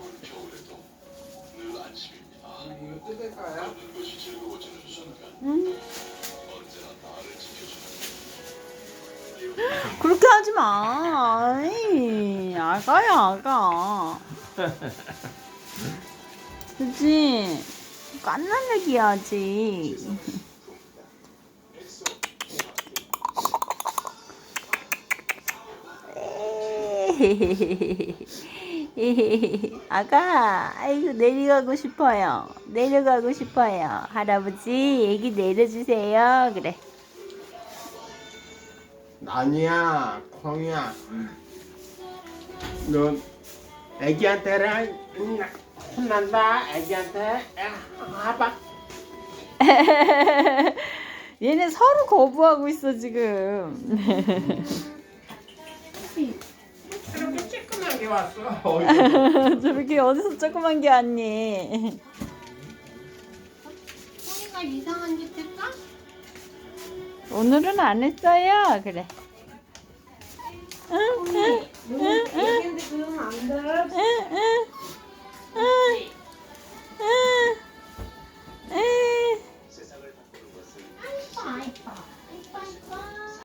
추운 겨울에도 늘 안심입니다. 이거 뜯을까요? 걷는 것이 즐거워지는 순간 음. 언제나 나를 지켜주는 그렇게 하지 마. 아이, 아가야, 아가. 그치? 깐난애기 해야지. 아가, 아이고, 내려가고 싶어요. 내려가고 싶어요. 할아버지, 애기 내려주세요. 그래. 아니야, 콩이야. 너 애기한테랑 혼난다. 애기한테 야, 봐봐. 얘네 서로 거부하고 있어 지금. 게 왔어. 저렇게 어디서 조그만 게 왔니? 소리가 이상한 짓 했다? 오늘은 안 했어요. 그래. 응, 응, 응, 응, 얘기했는데 그러면 안 돼. 응, 응, 응, 응, 응. 세상을 바꾸는 것은 아이빠 아이빠 아이빠 아이빠